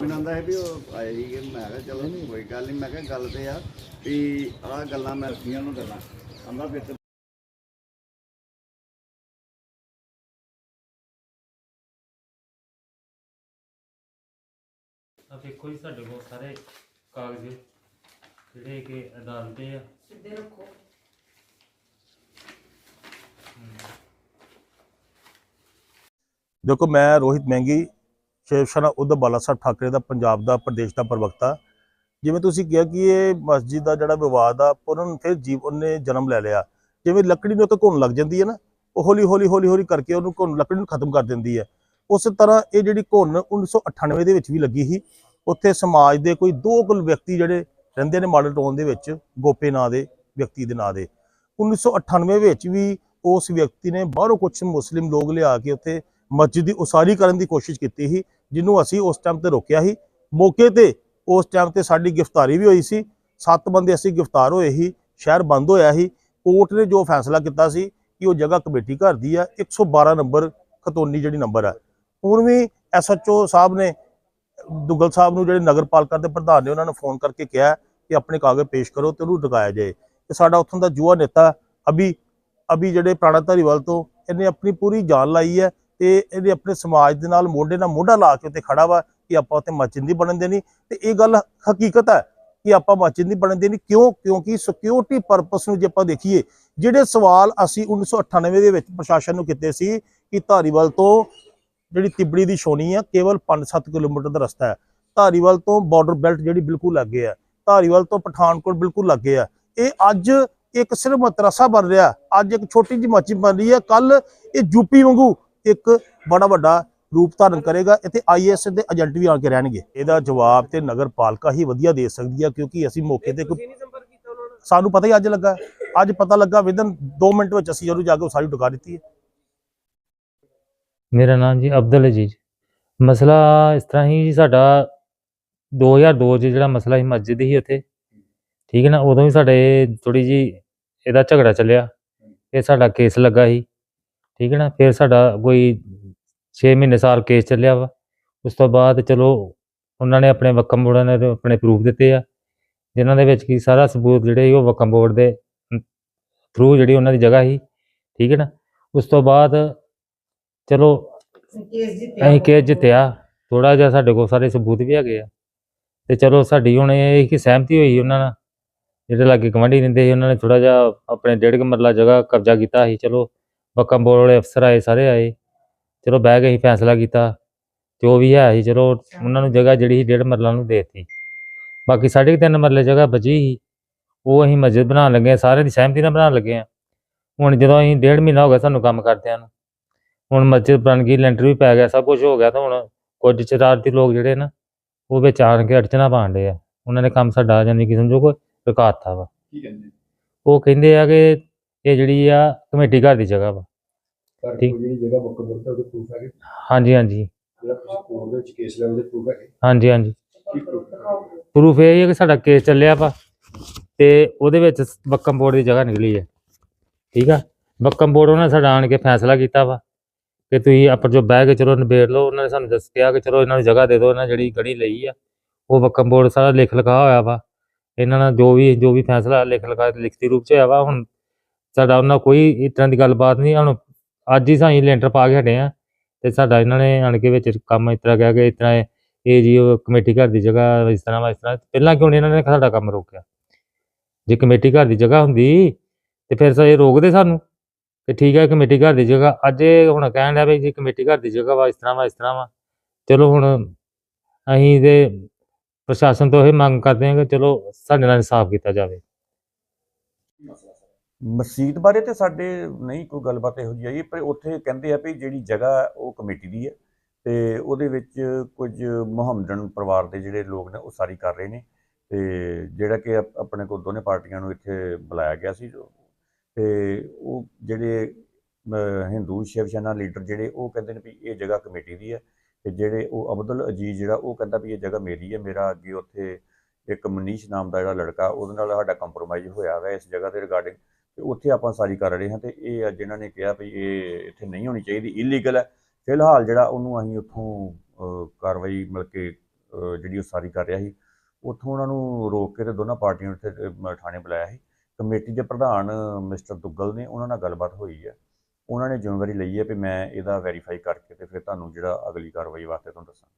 ਮੈਨੂੰ ਆਂਦਾ ਹੈ ਵੀ ਉਹ ਆਏ ਮੈਂ ਕਿਹਾ ਚਲੋ ਕੋਈ ਗੱਲ ਨਹੀਂ ਮੈਂ ਕਿਹਾ ਗੱਲ ਤੇ ਆ ਵੀ ਆਹ ਗੱਲਾਂ ਮੈਂ ਰੱਖੀਆਂ ਨੂੰ ਗੱਲਾਂ ਆਂਦਾ ਫਿਰ ਤੇ ਆ ਵੇਖੋ ਜੀ ਸਾਡੇ ਕੋਲ ਸਾਰੇ ਕਾਗਜ਼ ਜਿਹੜੇ ਕਿ ਅਦਾਲਤ ਦੇ ਆ। ਸਿੱਧੇ ਰੱਖੋ। ਦੇਖੋ ਮੈਂ ਰੋਹਿਤ ਮਹਿੰਗੀ ਸ਼ਿਵ ਸੈਨਾ ਉद्धਵ ਬਾਲਾ ਸਾਹਿਬ ਠਾਕਰੇ ਦਾ, ਪੰਜਾਬ ਦਾ, ਪ੍ਰਦੇਸ਼ ਦਾ ਪ੍ਰਵਕਤਾ। ਜਿਵੇਂ ਤੁਸੀਂ ਕਿਹਾ ਕਿ ਇਹ ਮਸਜਿਦ ਦਾ ਜਿਹੜਾ ਵਿਵਾਦ ਆ ਪੁਰਨ ਫਿਰ ਜੀਵ, ਉਹਨੇ ਜਨਮ ਲੈ ਲਿਆ। ਜਿਵੇਂ ਲੱਕੜੀ ਨੂੰ ਇੱਕ ਘੁਣ ਲੱਗ ਜਾਂਦੀ ਹੈ ਨਾ, ਉਹ ਹੌਲੀ ਹੌਲੀ ਹੌਲੀ ਹੌਲੀ ਕਰਕੇ ਉਹਨੂੰ ਘੁਣ, ਲੱਕੜੀ ਨੂੰ ਖਤਮ ਕਰ ਦਿੰਦੀ ਹੈ। ਉਸ ਤਰ੍ਹਾਂ ਇਹ ਜਿਹੜੀ ਘੁਣ 1998 ਦੇ ਵਿੱਚ ਵੀ ਲੱਗੀ ਸੀ, ਉੱਥੇ ਸਮਾਜ ਦੇ ਕੋਈ ਦੋ ਕੁਲ ਵਿਅਕਤੀ ਜਿਹੜੇ ਰਹਿੰਦੇ ਨੇ ਮਾਡਲ ਟਾਊਨ ਦੇ ਵਿੱਚ, ਗੋਪੇ ਨਾਂ ਦੇ ਵਿਅਕਤੀ ਦੇ ਨਾਂ ਦੇ। 1998 ਵਿੱਚ ਵੀ ਉਸ ਵਿਅਕਤੀ ਨੇ ਬਾਹਰੋਂ ਕੁਝ ਮੁਸਲਿਮ ਲੋਕ ਲਿਆ ਕੇ ਉੱਥੇ ਮਸਜਿਦ ਦੀ ਉਸਾਰੀ ਕਰਨ ਦੀ ਕੋਸ਼ਿਸ਼ ਕੀਤੀ ਸੀ। ਜਿਹਨੂੰ ਅਸੀਂ ਉਸ ਟਾਈਮ ਤੇ ਰੋਕਿਆ ਸੀ। ਮੌਕੇ ਤੇ ਉਸ ਟਾਈਮ ਤੇ ਸਾਡੀ ਗ੍ਰਿਫਤਾਰੀ ਵੀ ਹੋਈ ਸੀ। ਸੱਤ ਬੰਦੇ ਅਸੀਂ ਗ੍ਰਿਫਤਾਰ ਹੋਏ ਸੀ, ਸ਼ਹਿਰ ਬੰਦ ਹੋਇਆ ਸੀ। ਕੋਰਟ ਨੇ ਜੋ ਫੈਸਲਾ ਕੀਤਾ ਸੀ ਕਿ ਉਹ ਜਗ੍ਹਾ ਕਮੇਟੀ ਘਰ ਦੀ ਆ 112 ਨੰਬਰ ਖਤੋਨੀ ਜਿਹੜੀ ਨੰਬਰ ਆ। ਹੁਣ ਵੀ ਐਸਐਚਓ ਸਾਹਿਬ ਨੇ, ਦੁੱਗਲ ਸਾਹਿਬ ਨੂੰ ਜਿਹੜੇ ਨਗਰ ਪਾਲਿਕਾ ਦੇ ਪ੍ਰਧਾਨ ਨੇ ਉਹਨਾਂ ਨੂੰ ਫੋਨ ਕਰਕੇ ਕਿਹਾ ਕਿ ਆਪਣੇ ਕਾਗਜ਼ ਪੇਸ਼ ਕਰੋ ਤੇ ਉਹਨੂੰ ਦਿਖਾਇਆ ਜਾਏ। ਤੇ ਸਾਡਾ ਉੱਥੋਂ ਦਾ ਜੂਆ ਨੇਤਾ ਅਭੀ ਅਭੀ ਜਿਹੜੇ ਪ੍ਰਾਣਾ ਧਾਰੀਵਾਲ ਤੋਂ, ਇਹਨੇ ਆਪਣੀ ਪੂਰੀ ਜਾਨ ਲਾਈ ਹੈ ਤੇ ਇਹਨੇ ਆਪਣੇ ਸਮਾਜ ਦੇ ਨਾਲ ਮੋਢੇ ਨਾਲ ਮੋਢਾ ਲਾ ਕੇ ਉੱਤੇ ਖੜਾ ਵਾ ਕਿ ਆਪਾਂ ਉੱਥੇ ਮਸਜਿਦ ਨਹੀਂ ਬਣਨ ਦੇਣੀ। ਤੇ ਇਹ ਗੱਲ ਹਕੀਕਤ ਹੈ ਕਿ ਆਪਾਂ ਮਸਜਿਦ ਨਹੀਂ ਬਣਨ ਦੇਣੀ ਕਿਉਂ? ਕਿਉਂਕਿ ਸਿਕਿਉਰਿਟੀ ਪਰਪਸ ਨੂੰ ਜੇ ਆਪਾਂ ਦੇਖੀਏ, ਜਿਹੜੇ ਸਵਾਲ ਅਸੀਂ 1998 ਦੇ ਵਿੱਚ ਪ੍ਰਸ਼ਾਸਨ ਨੂੰ ਕੀਤੇ ਸੀ ਕਿ ਧਾਰੀਵਾਲ ਤੋਂ ਜਿਹੜੀ ਤਿਬੜੀ ਦੀ ਛੋਣੀ ਆ, ਕੇਵਲ 5-7 ਕਿਲੋਮੀਟਰ ਦਾ ਰਸਤਾ ਹੈ। ਧਾਰੀਵਾਲ ਤੋਂ ਬਾਰਡਰ ਬੈਲਟ ਜਿਹੜੀ ਬਿਲਕੁਲ ਲੱਗੇ ਆ ਧਾਰੀਵਾਲ ਤੋਂ ਪਠਾਨਕੋਟ ਬਿਲਕੁਲ ਲੱਗੇ ਆ ਇਹ ਅੱਜ ਇੱਕ ਸਿਰਫ ਮਤਰਸਾ ਬਣ ਰਿਹਾ। ਅੱਜ ਇੱਕ ਛੋਟੀ ਜਿਹੀ ਮਸਜਿਦ ਬਣ ਰਹੀ ਹੈ। ਕੱਲ ਇਹ ਯੂਪੀ ਵਾਂਗੂ ਇੱਕ ਬੜਾ ਵੱਡਾ ਰੂਪ ਧਾਰਨ ਕਰੇਗਾ। ਇੱਥੇ ਆਈਐਸ ਦੇ ਏਜੰਟ ਵੀ ਆ ਕੇ ਰਹਿਣਗੇ। ਇਹਦਾ ਜਵਾਬ ਤੇ ਨਗਰ ਪਾਲਿਕਾ ਹੀ ਵਧੀਆ ਦੇ ਸਕਦੀ ਆ ਕਿਉਂਕਿ ਅਸੀਂ ਮੌਕੇ ਤੇ ਕੋਈ ਸਾਨੂੰ ਪਤਾ ਹੀ ਅੱਜ ਲੱਗਾ। ਅੱਜ ਪਤਾ ਲੱਗਾ ਵਿਦਨ 2 ਮਿੰਟ ਵਿੱਚ ਅਸੀਂ ਜਦੋਂ ਜਾ ਕੇ ਉਹ ਸਾਰੀ ਡੁਕਾ ਦਿੱਤੀ ਹੈ। ਮੇਰਾ ਨਾਮ ਜੀ ਅਬਦੁਲ ਅਜੀਜ਼। ਮਸਲਾ ਇਸ ਤਰ੍ਹਾਂ ਹੀ ਜੀ ਸਾਡਾ 2002 ਚ ਜਿਹੜਾ ਮਸਲਾ ਸੀ ਮਸਜਿਦ ਹੀ ਉੱਥੇ। ਠੀਕ ਹੈ ਨਾ ਉਦੋਂ ਹੀ ਸਾਡੇ ਥੋੜੀ ਜੀ ਇਹਦਾ ਝਗੜਾ ਚੱਲਿਆ। ਇਹ ਸਾਡਾ ਕੇਸ ਲੱਗਾ ਸੀ। ਠੀਕ ਹੈ ਨਾ ਫਿਰ ਸਾਡਾ ਕੋਈ 6 ਮਹੀਨੇ ਸਾਲ ਕੇਸ ਚੱਲਿਆ ਵਾ। ਉਸ ਤੋਂ ਬਾਅਦ ਚਲੋ ਉਹਨਾਂ ਨੇ ਆਪਣੇ ਵਕਮ ਬੋਰਡਾਂ ਨੇ ਆਪਣੇ ਪ੍ਰੂਫ ਦਿੱਤੇ ਆ ਜਿਨ੍ਹਾਂ ਦੇ ਵਿੱਚ ਕੀ ਸਾਰਾ ਸਬੂਤ ਜਿਹੜੇ ਉਹ ਵਕਮ ਬੋਰਡ ਦੇ ਥਰੂ ਜਿਹੜੀ ਉਹਨਾਂ ਦੀ ਜਗ੍ਹਾ ਸੀ ਠੀਕ ਹੈ ਨਾ। ਉਸ ਤੋਂ ਬਾਅਦ ਚਲੋ ਅਸੀਂ ਕੇਸ ਜਿੱਤਿਆ। ਥੋੜਾ ਜਿਹਾ ਸਾਡੇ ਕੋਲ ਸਾਰੇ ਸਬੂਤ ਵੀ ਹੈਗੇ ਆ। ਤੇ ਚਲੋ ਸਾਡੀ ਹੁਣ ਇਹ ਕਿ ਸਹਿਮਤੀ ਹੋਈ ਉਹਨਾਂ ਨਾਲ। ਜਿਹੜੇ ਲਾਗੇ ਗਵਾਂਢੀ ਰਹਿੰਦੇ ਸੀ ਉਹਨਾਂ ਨੇ ਥੋੜਾ ਜਿਹਾ ਆਪਣੇ ਡੇਢ ਮਰਲਾ ਜਗ੍ਹਾ ਕਬਜ਼ਾ ਕੀਤਾ ਸੀ। ਚਲੋ ਵਕਮ ਬੋਰਡ ਵਾਲੇ ਅਫਸਰ ਆਏ ਸਾਰੇ ਆਏ। ਚਲੋ ਬਹਿ ਕੇ ਅਸੀਂ ਫੈਸਲਾ ਕੀਤਾ। ਜੋ ਵੀ ਹੈ ਸੀ ਚਲੋ ਉਹਨਾਂ ਨੂੰ ਜਗ੍ਹਾ ਜਿਹੜੀ ਸੀ ਡੇਢ ਮਰਲਾ ਨੂੰ ਦੇ ਦਿੱਤੀ। ਬਾਕੀ ਸਾਢੇ ਕੁ ਤਿੰਨ ਮਰਲੇ ਜਗ੍ਹਾ ਬਚੀ ਸੀ। ਉਹ ਅਸੀਂ ਮਸਜਿਦ ਬਣਾਉਣ ਲੱਗੇ ਹਾਂ ਸਾਰਿਆਂ ਦੀ ਸਹਿਮਤੀ ਨਾਲ ਬਣਾਉਣ ਲੱਗੇ ਹਾਂ। ਹੁਣ ਜਦੋਂ ਅਸੀਂ ਡੇਢ ਮਹੀਨਾ ਹੋ ਗਿਆ ਸਾਨੂੰ ਕੰਮ ਕਰਦਿਆਂ ਨੂੰ। ਹੁਣ ਮਸਜਿਦ ਬਣ ਗਈ ਲੈਂਟਰ ਵੀ ਪੈ ਗਿਆ ਸਭ ਕੁਝ ਹੋ ਗਿਆ ਤਾਂ ਹੁਣ ਕੁਝ ਸ਼ਰਾਰਤੀ ਲੋਕ ਜਿਹੜੇ ਨਾ ਉਹ ਵਿੱਚ ਆਣ ਕੇ ਅੜਚਣਾ ਪਾਉਂਦੇ ਆ। ਉਹਨਾਂ ਨੇ ਕੰਮ ਸਾਡਾ ਜਾਨੀ ਕਿ ਸਮਝੋ ਕੋਈ ਰੁਕਾਤਾ ਵਾ। ਕੀ ਕਹਿੰਦੇ? ਉਹ ਕਹਿੰਦੇ ਆ ਕਿ ਇਹ ਜਿਹੜੀ ਆ ਕਮੇਟੀ ਘਰ ਦੀ ਜਗ੍ਹਾ ਵਾ। ਠੀਕ। ਕੋਈ ਜਿਹੜੀ ਜਗ੍ਹਾ ਬੁੱਕ ਕਰਦਾ ਉਹਦੇ ਪ੍ਰੂਫ ਹੈਗੇ? ਹਾਂਜੀ ਹਾਂਜੀ। ਜਿਹੜਾ ਤੁਸੀਂ ਕੋਰਟ ਦੇ ਵਿੱਚ ਕੇਸ ਲੈਣ ਦੇ ਪ੍ਰੂਫ ਹੈਗੇ? ਹਾਂਜੀ ਹਾਂਜੀ। ਕੀ ਪ੍ਰੂਫ ਪ੍ਰੂਫ ਇਹ ਹੈ ਕਿ ਸਾਡਾ ਕੇਸ ਚੱਲਿਆ ਵਾ ਤੇ ਉਹਦੇ ਵਿੱਚ ਬੱਕਮ ਬੋਰਡ ਦੀ ਜਗ੍ਹਾ ਨਿਕਲੀ ਹੈ। ਠੀਕ ਆ? ਬੱਕਮ ਬੋਰਡ ਉਹਨਾਂ ਨੇ ਸਾਡਾ ਆਣ ਕੇ ਫੈਸਲਾ ਕੀਤਾ ਵਾ ਕਿ ਤੁਸੀਂ ਆਪਰ ਜੋ ਬਹਿ ਕੇ ਚਲੋ ਨਿਬੇੜ ਲਓ। ਉਹਨਾਂ ਨੇ ਸਾਨੂੰ ਦੱਸ ਕਿਹਾ ਕਿ ਚਲੋ ਇਹਨਾਂ ਨੂੰ ਜਗ੍ਹਾ ਦੇ ਦਿਓ ਇਹਨਾਂ ਜਿਹੜੀ ਗੜੀ ਲਈ ਆ ਉਹ ਬੱਕਮ ਬੋਰਡ ਸਾਰਾ ਲਿਖ ਲਿਖਾ ਹੋਇਆ ਵਾ। ਇਹਨਾਂ ਨਾਲ ਜੋ ਵੀ ਜੋ ਵੀ ਫੈਸਲਾ ਲਿਖ ਲਿਖਾ ਲਿਖਤੀ ਰੂਪ ਚ ਹੋਇਆ ਵਾ ਹੁਣ ਸਾਡਾ ਉਹਨਾਂ ਕੋਈ ਇਸ ਤਰ੍ਹਾਂ ਦੀ ਗੱਲਬਾਤ ਨਹੀਂ ਹੁਣ ਅੱਜ ਹੀ ਸਾਈਂ ਲੈਂਟਰ ਪਾ ਕੇ ਹਟੇ ਆ ਤੇ ਸਾਡਾ ਇਹਨਾਂ ਨੇ ਆਣ ਕੇ ਵਿੱਚ ਕੰਮ ਇਸ ਤਰ੍ਹਾਂ ਕਿਹਾ ਕਿ ਇਸ ਤਰ੍ਹਾਂ ਇਹ ਇਹ ਜੀ ਉਹ ਕਮੇਟੀ ਘਰ ਦੀ ਜਗ੍ਹਾ ਇਸ ਤਰ੍ਹਾਂ ਵਾ, ਇਸ ਤਰ੍ਹਾਂ। ਪਹਿਲਾਂ ਕਿਉਂ ਨਹੀਂ ਇਹਨਾਂ ਨੇ ਸਾਡਾ ਕੰਮ ਰੋਕਿਆ? ਜੇ ਕਮੇਟੀ ਘਰ ਦੀ ਜਗ੍ਹਾ ਹੁੰਦੀ ਤੇ ਫਿਰ ਸਾ ਇਹ ਰੋਕਦੇ ਸਾਨੂੰ ਕਿ ਠੀਕ ਹੈ ਕਮੇਟੀ ਘਰ ਦੀ ਜਗ੍ਹਾ। ਅੱਜ ਇਹ ਹੁਣ ਕਹਿਣ ਡਿਆ ਵੀ ਜੀ ਕਮੇਟੀ ਘਰ ਦੀ ਜਗ੍ਹਾ ਵਾ, ਇਸ ਤਰ੍ਹਾਂ ਵਾ, ਇਸ ਤਰ੍ਹਾਂ ਵਾ। ਚਲੋ ਹੁਣ ਅਸੀਂ ਤੇ ਪ੍ਰਸ਼ਾਸਨ ਤੋਂ ਇਹ ਮੰਗ ਕਰਦੇ ਹਾਂ ਕਿ ਚਲੋ ਸਾਡੇ ਨਾਲ ਇਨਸਾਫ ਕੀਤਾ ਜਾਵੇ। ਮਸਜਿਦ ਬਾਰੇ ਤੇ ਸਾਡੇ ਨਹੀਂ ਕੋਈ ਗੱਲਬਾਤ ਇਹੋ ਜਿਹੀ ਆਈ, ਪਰ ਉੱਥੇ ਕਹਿੰਦੇ ਆ ਵੀ ਜਿਹੜੀ ਜਗ੍ਹਾ ਉਹ ਕਮੇਟੀ ਦੀ ਹੈ ਤੇ ਉਹਦੇ ਵਿੱਚ ਕੁਝ ਮੁਹੰਮਦਨ ਪਰਿਵਾਰ ਦੇ ਜਿਹੜੇ ਲੋਕ ਨੇ ਉਹ ਸਾਰੀ ਕਰ ਰਹੇ ਨੇ ਤੇ ਜਿਹੜਾ ਕਿ ਆਪ- ਆਪਣੇ ਕੋਲ ਦੋਨੇ ਪਾਰਟੀਆਂ ਨੂੰ ਇੱਥੇ ਬੁਲਾਇਆ ਗਿਆ ਸੀ ਜੋ- ਤੇ ਉਹ ਜਿਹੜੇ ਹਿੰਦੂ ਸ਼ਿਵ ਸੈਨਾ ਲੀਡਰ ਜਿਹੜੇ ਉਹ ਕਹਿੰਦੇ ਨੇ ਵੀ ਇਹ ਜਗ੍ਹਾ ਕਮੇਟੀ ਦੀ ਹੈ ਤੇ ਜਿਹੜੇ ਉਹ ਅਬਦੁਲ ਅਜੀਜ਼ ਜਿਹੜਾ ਉਹ ਕਹਿੰਦਾ ਵੀ ਇਹ ਜਗ੍ਹਾ ਮੇਰੀ ਹੈ, ਮੇਰਾ ਅੱਗੇ ਉੱਥੇ ਇੱਕ ਮਨੀਸ਼ ਨਾਮ ਦਾ ਜਿਹੜਾ ਲੜਕਾ ਉਹਦੇ ਨਾਲ ਸਾਡਾ ਕੰਪਰੋਮਾਈਜ਼ ਹੋਇਆ ਹੋਇਆ ਇਸ ਜਗ੍ਹਾ ਦੇ ਰਿਗਾਰਡਿੰਗ ਤੇ ਉੱਥੇ ਆਪਾਂ ਸਾਰੀ ਕਰ ਰਹੇ ਹਾਂ ਤੇ ਇਹ ਅੱਜ ਇਹਨਾਂ ਨੇ ਕਿਹਾ ਵੀ ਇਹ ਇੱਥੇ ਨਹੀਂ ਹੋਣੀ ਚਾਹੀਦੀ ਇਲੀਗਲ ਹੈ। ਫਿਲਹਾਲ ਜਿਹੜਾ ਉਹਨੂੰ ਅਸੀਂ ਉੱਥੋਂ ਕਾਰਵਾਈ ਮਿਲ ਕੇ ਜਿਹੜੀ ਉਹ ਸਾਰੀ ਕਰ ਰਿਹਾ ਸੀ, ਉੱਥੋਂ ਉਹਨਾਂ ਨੂੰ ਰੋਕ ਕੇ ਤੇ ਦੋਨਾਂ ਪਾਰਟੀਆਂ ਨੂੰ ਇੱਥੇ ਥਾਣੇ ਬੁਲਾਇਆ ਸੀ। ਕਮੇਟੀ ਦੇ ਪ੍ਰਧਾਨ ਮਿਸਟਰ ਦੁੱਗਲ ਨੇ ਉਹਨਾਂ ਨਾਲ ਗੱਲਬਾਤ ਹੋਈ ਹੈ। ਉਹਨਾਂ ਨੇ ਜ਼ਿੰਮੇਵਾਰੀ ਲਈ ਹੈ ਵੀ ਮੈਂ ਇਹਦਾ ਵੈਰੀਫਾਈ ਕਰਕੇ ਤੇ ਫਿਰ ਤੁਹਾਨੂੰ ਜਿਹੜਾ ਅਗਲੀ ਕਾਰਵਾਈ ਵਾਸਤੇ ਤੁਹਾਨੂੰ ਦੱਸਾਂ